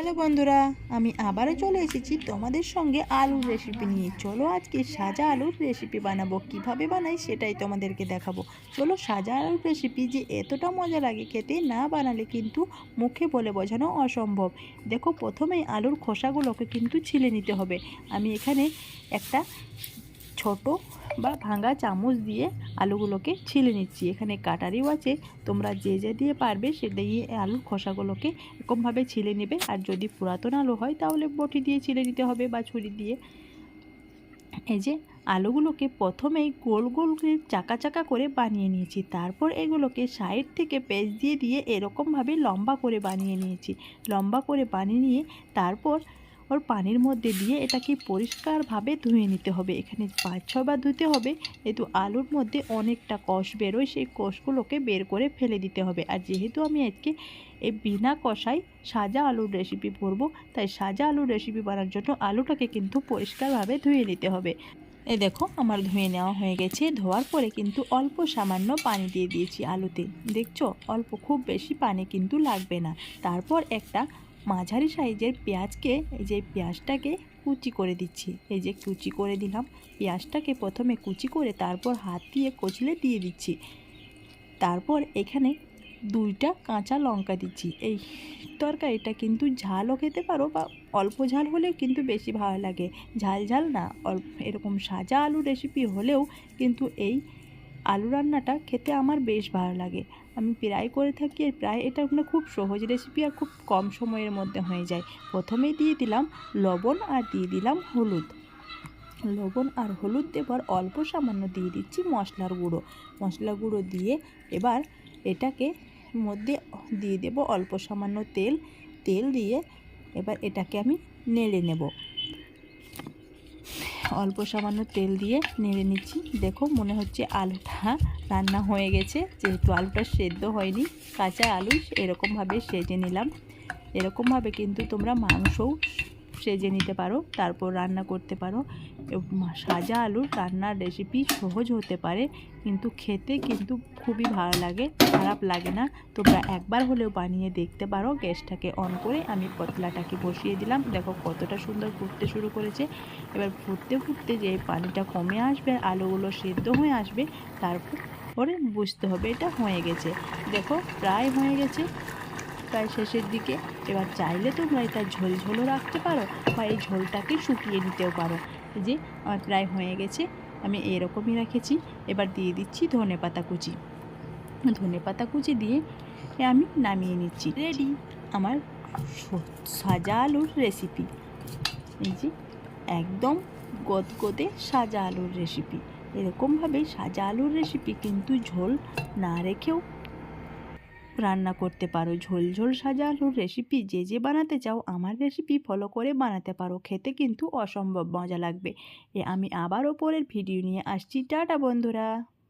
Hello বন্ধুরা, আমি আবারও চলে এসেছি তোমাদের সঙ্গে আলুর রেসিপি নিয়ে। চলো আজকে সাজা আলুর রেসিপি বানাবো। কীভাবে বানাই সেটাই তোমাদেরকে দেখাবো। চলো সাজা আলুর রেসিপি যে এতটা মজা লাগে খেতে না বানালে কিন্তু মুখে বলে বোঝানো অসম্ভব। দেখো প্রথমেই আলুর খোসাগুলোকে কিন্তু ছিলে নিতে হবে। আমি এখানে একটা ছোট বা ভাঙা চামচ দিয়ে আলুগুলোকে ছিলে নিচ্ছি। এখানে কাটারিও আছে, তোমরা যে যে দিয়ে পারবে সে দিয়ে আলুর খোসাগুলোকে এরকমভাবে ছিলে নেবে। আর যদি পুরাতন আলু হয় তাহলে বটি দিয়ে ছিলে নিতে হবে বা ছুরি দিয়ে। এই যে আলুগুলোকে প্রথমেই গোল গোল করে চাকা চাকা করে বানিয়ে নিয়েছি। তারপর এগুলোকে সাইড থেকে পেঁচ দিয়ে দিয়ে এরকমভাবে লম্বা করে বানিয়ে নিয়েছি। লম্বা করে বানিয়ে নিয়ে তারপর ওর পানির মধ্যে দিয়ে এটাকে পরিষ্কারভাবে ধুয়ে নিতে হবে। এখানে পাঁচ ছবার ধুতে হবে। যেহেতু আলুর মধ্যে অনেকটা কষ বেরোয়, সেই কষগুলোকে বের করে ফেলে দিতে হবে। আর যেহেতু আমি আজকে এই বিনা কষাই সাজা আলুর রেসিপি করব, তাই সাজা আলুর রেসিপি বানার জন্য আলুটাকে কিন্তু পরিষ্কারভাবে ধুয়ে নিতে হবে। এই দেখো, আমার ধুয়ে নেওয়া হয়ে গেছে। ধোয়ার পরে কিন্তু অল্প সামান্য পানি দিয়ে দিয়েছি আলুতে। দেখছ? অল্প খুব বেশি পানি কিন্তু লাগবে না। তারপর একটা মাঝারি সাইজের পেঁয়াজকে, এই যে পেঁয়াজটাকে কুচি করে দিচ্ছি। এই যে কুচি করে দিলাম, পেঁয়াজটাকে প্রথমে কুচি করে তারপর হাত দিয়ে কচলে দিয়ে দিচ্ছি। তারপর এখানে দুইটা কাঁচা লঙ্কা দিচ্ছি। এই তরকারিটা কিন্তু ঝালও খেতে পারো বা অল্প ঝাল হলেও কিন্তু বেশি ভালো লাগে। ঝাল ঝাল না, অল্প এরকম সাজা আলু রেসিপি হলেও কিন্তু এই আলু রান্নাটা খেতে আমার বেশ ভালো লাগে। আমি প্রায় করে থাকি আর প্রায় এটা মানে খুব সহজ রেসিপি আর খুব কম সময়ের মধ্যে হয়ে যায়। প্রথমেই দিয়ে দিলাম লবণ আর দিয়ে দিলাম হলুদ। লবণ আর হলুদ দেবার অল্প সামান্য দিয়ে দিচ্ছি মশলার গুঁড়ো। মশলা গুঁড়ো দিয়ে এবার এটাকে মধ্যে দিয়ে দেব অল্প সামান্য তেল। তেল দিয়ে এবার এটাকে আমি নেড়ে নেব। অল্প সামান্য তেল দিয়ে নেড়ে নিচ্ছি। দেখো, মনে হচ্ছে আলুটা রান্না হয়ে গেছে। যেহেতু আলুটা সেদ্ধ হয়নি, কাঁচা আলু এরকমভাবে সেজে নিলাম। এরকমভাবে কিন্তু তোমরা মাংসও সেজে নিতে পারো, তারপর রান্না করতে পারো। সাজা আলুর রান্নার রেসিপি সহজ হতে পারে, কিন্তু খেতে কিন্তু খুবই ভালো লাগে, খারাপ লাগে না। তোমরা একবার হলেও বানিয়ে দেখতে পারো, গ্যাসটাকে অন করে আমি পতলাটাকে বসিয়ে দিলাম। দেখো কতটা সুন্দর ফুটতে শুরু করেছে। এবার ফুটতে ফুটতে যে পানিটা কমে আসবে আলুগুলো সেদ্ধ হয়ে আসবে, তারপর পরে বুঝতে হবে এটা হয়ে গেছে। দেখো, প্রায় হয়ে গেছে। প্রায় শেষের দিকে। এবার চাইলে তোমরা এটা ঝোল ঝোলও রাখতে পারো বা এই ঝোলটাকে শুকিয়ে নিতেও পারো। যে, আমার প্রায় হয়ে গেছে, আমি এরকমই রেখেছি। এবার দিয়ে দিচ্ছি ধনে পাতা কুচি। ধনে পাতা কুচি দিয়ে আমি নামিয়ে নিচ্ছি। রেডি আমার সাজা আলুর রেসিপি এই যে, একদম গদগদে সাজা আলুর রেসিপি এরকমভাবে সাজা আলুর রেসিপি কিন্তু ঝোল না রেখেও রান্না করতে পারো। ঝোল ঝোল সাজা আলুর রেসিপি যে যে বানাতে চাও, আমার রেসিপি ফলো করে বানাতে পারো। খেতে কিন্তু অসম্ভব মজা লাগবে। এ আমি আবার ওপরের ভিডিও নিয়ে আসছি। টাটা বন্ধুরা।